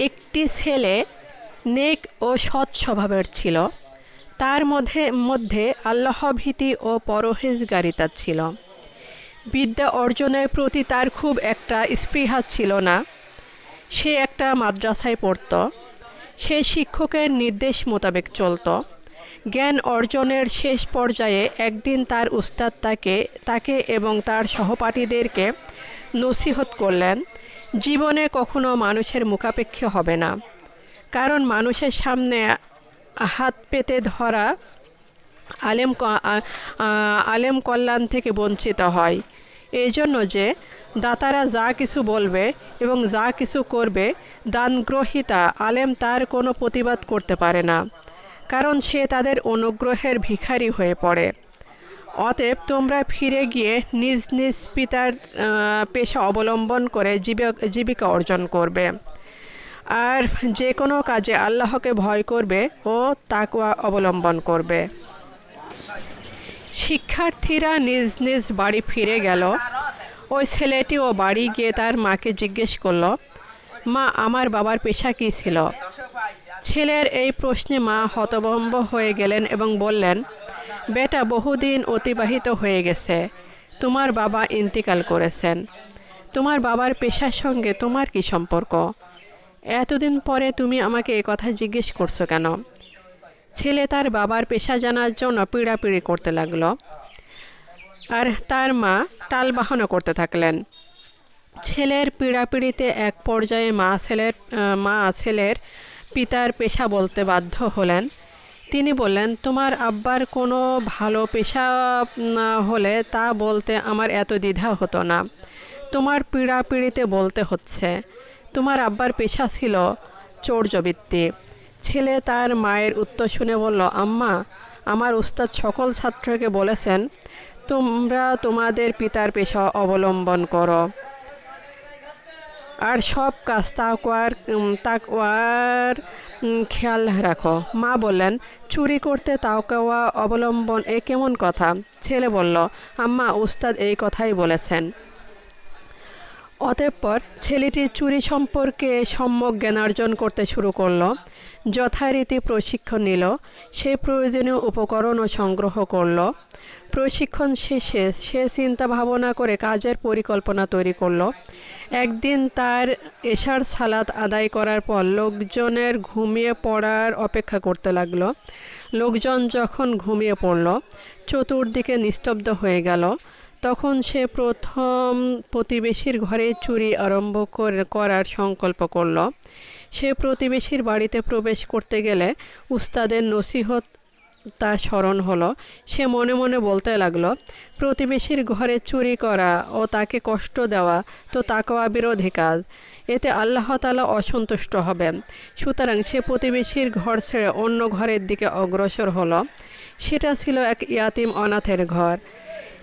একটি ছেলে নেক ও সৎ স্বভাবের ছিল। তার মধ্যে মধ্যে আল্লাহভীতি ও পরহেজগারিতা ছিল। বিদ্যা অর্জনের প্রতি তার খুব একটা স্পৃহা ছিল না। সে একটা মাদ্রাসায় পড়ত। সে শিক্ষকের নির্দেশ মোতাবেক চলত। জ্ঞান অর্জনের শেষ পর্যায়ে একদিন তার উস্তাদ তাকে তাকে এবং তার সহপাঠীদেরকে নসিহত করলেন জীবনে কখনো মানুষের মুখাপেক্ষী হবে না। কারণ মানুষের সামনে হাত পেতে ধরা আলেম আলেম কল্যাণ থেকে বঞ্চিত হয়। এই জন্য যে দাতারা যা কিছু বলবে এবং যা কিছু করবে, দানগ্রহিতা আলেম তার কোনো প্রতিবাদ করতে পারে না। কারণ সে তাদের অনুগ্রহের ভিখারি হয়ে পড়ে। অতএব তোমরা ফিরে গিয়ে নিজ নিজ পিতার পেশা অবলম্বন করে জীবিকা অর্জন করবে। আর যে কোনো কাজে আল্লাহকে ভয় করবে ও তাকওয়া অবলম্বন করবে। শিক্ষার্থীরা নিজ নিজ বাড়ি ফিরে গেল। ওই ছেলেটিও বাড়ি গিয়ে তার মাকে জিজ্ঞেস করল, মা, আমার বাবার পেশা কী ছিল? ছেলের এই প্রশ্নে মা হতভম্ব হয়ে গেলেন এবং বললেন বেটা বহুদিন অতিবাহিত হয়ে গেছে। তোমার বাবা ইন্তিকাল করেছেন। তোমার বাবার পেশার সঙ্গে তোমার কি সম্পর্ক? এতদিন পরে তুমি আমাকে এ কথা জিজ্ঞেস করছ কেন? ছেলে তার বাবার পেশা জানার জন্য পিড়াপিড়ি করতে লাগল। আর তার মা টালবাহনা করতে থাকলেন। ছেলের পীড়াপিড়িতে এক পর্যায়ে মা ছেলের মা ছেলের পিতার পেশা বলতে বাধ্য হলেন। তিনি বললেন, তোমার আব্বার কোনো ভালো পেশা না হলে তা বলতে আমার এত দ্বিধা হতো না। তোমার পীড়া পীড়াপিড়িতে বলতে হচ্ছে। তোমার আব্বার পেশা ছিল চৌর্যবৃত্তি ছেলে তার মায়ের উত্তর শুনে বলল, আম্মা, আমার উস্তাদ সকল ছাত্রকে বলেছেন, তোমরা তোমাদের পিতার পেশা অবলম্বন করো। আর সব কাজ তাকওয়ার তাকওয়ার খেয়াল রাখো। মা বললেন, চুরি করতে তাকওয়া অবলম্বন এ কেমন কথা? ছেলে বলল, আম্মা উস্তাদ এই কথাই বলেছেন। অতঃপর ছেলেটি চুরি সম্পর্কে সম্যক জ্ঞানার্জন করতে শুরু করল, যথারীতি প্রশিক্ষণ নিল, সে প্রয়োজনীয় উপকরণও সংগ্রহ করল। প্রশিক্ষণ শেষে সে চিন্তা ভাবনা করে কাজের পরিকল্পনা তৈরি করল। একদিন তার এশার সালাত আদায় করার পর লোকজনের ঘুমিয়ে পড়ার অপেক্ষা করতে লাগল। লোকজন যখন ঘুমিয়ে পড়ল, চতুর্দিকে নিস্তব্ধ হয়ে গেল। তখন সে প্রথম প্রতিবেশীর ঘরে চুরি আরম্ভ করে- করার সংকল্প করল। সে প্রতিবেশীর বাড়িতে প্রবেশ করতে গেলে উস্তাদের নসিহত তা স্মরণ হলো। সে মনে মনে বলতে লাগল, প্রতিবেশীর ঘরে চুরি করা ও তাকে কষ্ট দেওয়া তো তাকওয়া বিরোধী কাজ। এতে আল্লাহ তালা অসন্তুষ্ট হবেন। সুতরাং সে প্রতিবেশীর ঘর ছেড়ে অন্য ঘরের দিকে অগ্রসর হলো। সেটা ছিল এক ইয়াতিম অনাথের ঘর।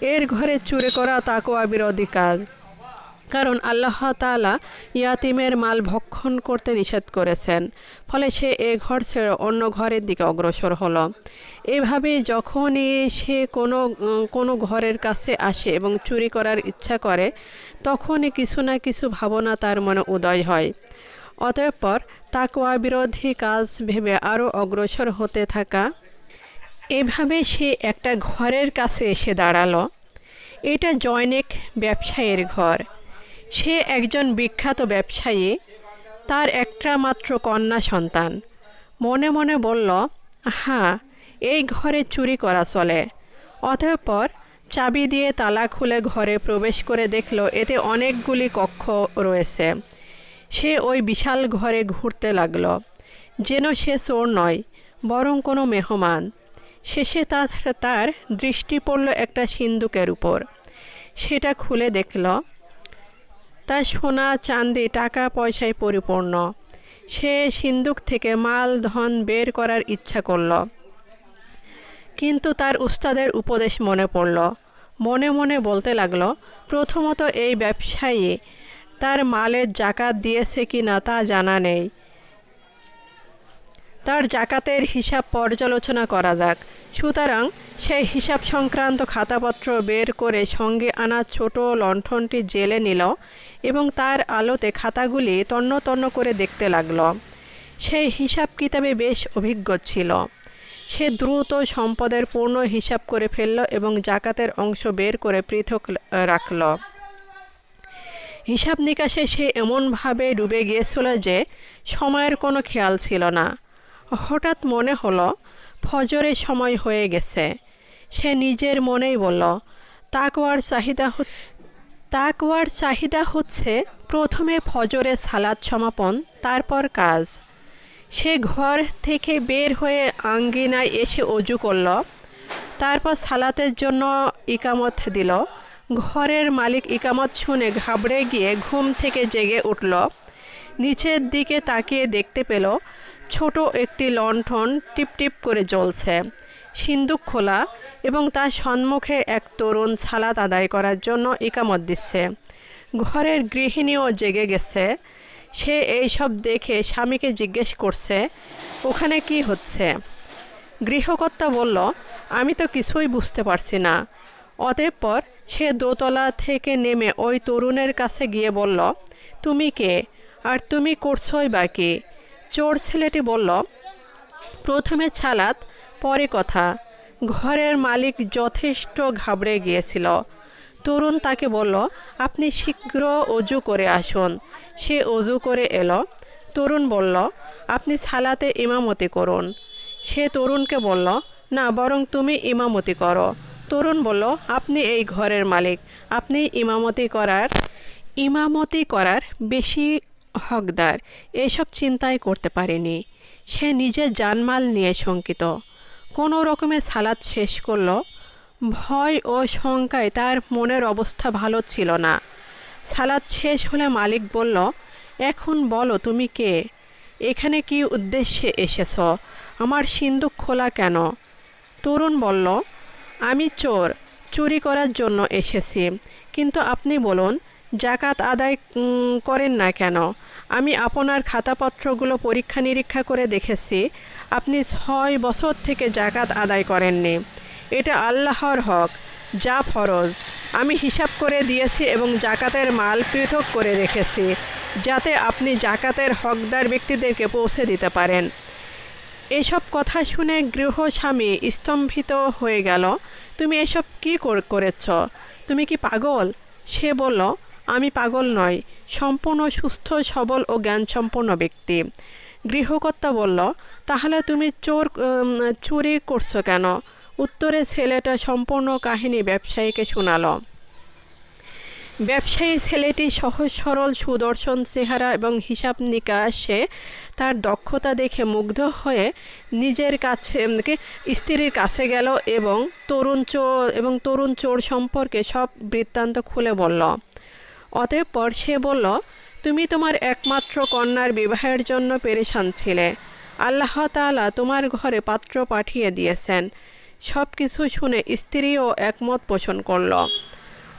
এর ঘরে চুরি করা তাকওয়া বিরোধী কাজ কারণ আল্লাহ তালা ইয়াতিমের মাল ভক্ষণ করতে নিষেধ করেছেন, ফলে সে এ ঘর ছেড়ে অন্য ঘরের দিকে অগ্রসর হলো। এভাবে যখনই সে কোনো কোনো ঘরের কাছে আসে এবং চুরি করার ইচ্ছা করে, তখনই কিছু না কিছু ভাবনা তার মনে উদয় হয়। অতঃপর তাকোয়া বিরোধী কাজ ভেবে আরও অগ্রসর হতে থাকা এভাবে সে একটা ঘরের কাছে এসে দাঁড়াল। এটা জয়নেক ব্যবসায়ীর ঘর। সে একজন বিখ্যাত ব্যবসায়ী। তার একটা মাত্র কন্যা সন্তান। মনে মনে বলল হ্যাঁ এই ঘরে চুরি করা চলে। অতঃপর চাবি দিয়ে তালা খুলে ঘরে প্রবেশ করে দেখল, এতে অনেকগুলি কক্ষ রয়েছে। সে ওই বিশাল ঘরে ঘুরতে লাগল। যেন সে চোর নয়, বরং কোনো মেহমান। শেষে তার তার দৃষ্টি পড়ল একটা সিন্দুকের উপর। সেটা খুলে দেখল, তা সোনা চাঁদি টাকা পয়সায় পরিপূর্ণ। সে সিন্দুক থেকে মাল, ধন বের করার ইচ্ছা করল। কিন্তু তার উস্তাদের উপদেশ মনে পড়ল। মনে মনে বলতে লাগল, প্রথমত এই ব্যবসায়ী তার মালের জাকাত দিয়েছে কি না তা জানা নেই। তার জাকাতের হিসাব পর্যালোচনা করা যাক। সুতরাং সেই হিসাব সংক্রান্ত খাতাপত্র বের করে সঙ্গে আনা ছোট লণ্ঠনটি জেলে নিল এবং তার আলোতে খাতাগুলি তন্ন তন্ন করে দেখতে লাগল। সেই হিসাব কিতাবে বেশ অভিজ্ঞ ছিল। সে দ্রুত সম্পদের পূর্ণ হিসাব করে ফেলল এবং জাকাতের অংশ বের করে পৃথক রাখল। হিসাব নিকাশে সে এমনভাবে ডুবে গিয়েছিল যে সময়ের কোনো খেয়াল ছিল না। হঠাৎ মনে হলো ফজরের সময় হয়ে গেছে। সে নিজের মনেই বলল, তাকওয়ার চাহিদা তাকওয়ার চাহিদা হচ্ছে প্রথমে ফজরে সালাদ সমাপন, তারপর কাজ। সে ঘর থেকে বের হয়ে আঙ্গিনায় এসে অজু করল, তারপর সালাতের জন্য ইকামত দিল। ঘরের মালিক ইকামত শুনে ঘাবড়ে গিয়ে ঘুম থেকে জেগে উঠল। নিচের দিকে তাকিয়ে দেখতে পেল, ছোট একটি লণ্ঠন টিপটিপ করে জ্বলছে, সিন্দুক খোলা এবং তার সম্মুখে এক তরুণ ছালাত আদায় করার জন্য ইকামত দিচ্ছে। ঘরের গৃহিণীও জেগে গেছে। সে এইসব দেখে স্বামীকে জিজ্ঞেস করছে, ওখানে কি হচ্ছে? গৃহকর্তা বলল, আমি তো কিছুই বুঝতে পারছি না। অতঃপর সে দোতলা থেকে নেমে ওই তরুণের কাছে গিয়ে বলল, তুমি কে? আর তুমি করছই বা কি? চোর ছেলেটি বলল, প্রথমে ছালাত, পরে কথা। ঘরের মালিক যথেষ্ট ঘাবড়ে গিয়েছিল। তরুণ তাকে বলল, আপনি শীঘ্র অজু করে আসুন। সে অজু করে এলো। তরুণ বলল, আপনি সালাতে ইমামতি করুন। সে তরুণকে বলল, না, বরং তুমি ইমামতি করো। তরুণ বলল, আপনি এই ঘরের মালিক। আপনি ইমামতি করার ইমামতি করার বেশি হকদার এসব চিন্তাই করতে পারেনি। সে নিজের জানমাল নিয়ে শঙ্কিত। কোনো রকমে সালাদ শেষ করল। ভয় ও শঙ্কায় তার মনের অবস্থা ভালো ছিল না। সালাদ শেষ হলে মালিক বলল, এখন বলো তুমি কে? এখানে কি উদ্দেশ্যে এসেছ? আমার সিন্দুক খোলা কেন? তরুণ বলল, আমি চোর। চুরি করার জন্য এসেছি। কিন্তু আপনি বলুন, জাকাত আদায় করেন না কেন? আমি আপনার খাতাপত্রগুলো পরীক্ষা নিরীক্ষা করে দেখেছি। আপনি ছয় বছর থেকে জাকাত আদায় করেননি। এটা আল্লাহর হক, যা ফরজ। আমি হিসাব করে দিয়েছি এবং জাকাতের মাল পৃথক করে রেখেছি, যাতে আপনি জাকাতের হকদার ব্যক্তিদেরকে পৌঁছে দিতে পারেন। এসব কথা শুনে গৃহস্বামী স্তম্ভিত হয়ে গেল, তুমি এসব কি কর- করেছ? তুমি কি পাগল? সে বলল আমি পাগল নয় সম্পূর্ণ সুস্থ, সবল ও জ্ঞানসম্পন্ন ব্যক্তি। গৃহকর্তা বলল, তাহলে তুমি চোর চুরি করছ কেন? উত্তরে ছেলেটা সম্পূর্ণ কাহিনী ব্যবসায়ীকে শোনালো। ব্যবসায়ী ছেলেটি সহজ, সরল, সুদর্শন চেহারা এবং হিসাব নিকাশে তার দক্ষতা দেখে মুগ্ধ হয়ে নিজের কাছে স্ত্রীর কাছে গেল এবং তরুণ চোর এবং তরুণ চোর সম্পর্কে সব বৃত্তান্ত খুলে বলল অতঃপর সে বলল, তুমি তোমার একমাত্র কন্যার বিবাহের জন্য পেরেশান ছিলে। আল্লাহ তাআলা তোমার ঘরে পাত্র পাঠিয়ে দিয়েছেন। সব কিছু শুনে স্ত্রীও একমত পোষণ করল।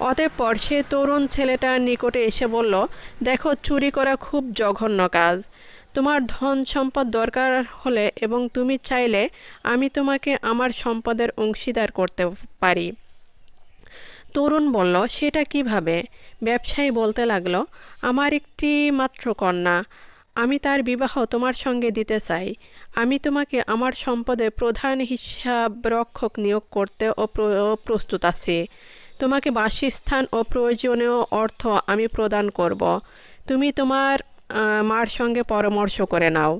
অতঃপর সে তরুণ ছেলেটার নিকটে এসে বলল, দেখো, চুরি করা খুব জঘন্য কাজ। তোমার ধন সম্পদ দরকার হলে এবং তুমি চাইলে আমি তোমাকে আমার সম্পদের অংশীদার করতে পারি। তরুণ বলল, সেটা কীভাবে? ব্যবসায়ী বলতে লাগল, আমার একটি মাত্র কন্যা, আমি তার বিবাহ তোমার সঙ্গে দিতে চাই। আমি তোমাকে আমার সম্পদের প্রধান হিসাব রক্ষক নিয়োগ করতে ও প্রস্তুত আছি। তোমাকে বাসস্থান ও প্রয়োজনীয় অর্থ আমি প্রদান করব। তুমি তোমার মার সঙ্গে পরামর্শ করে নাও।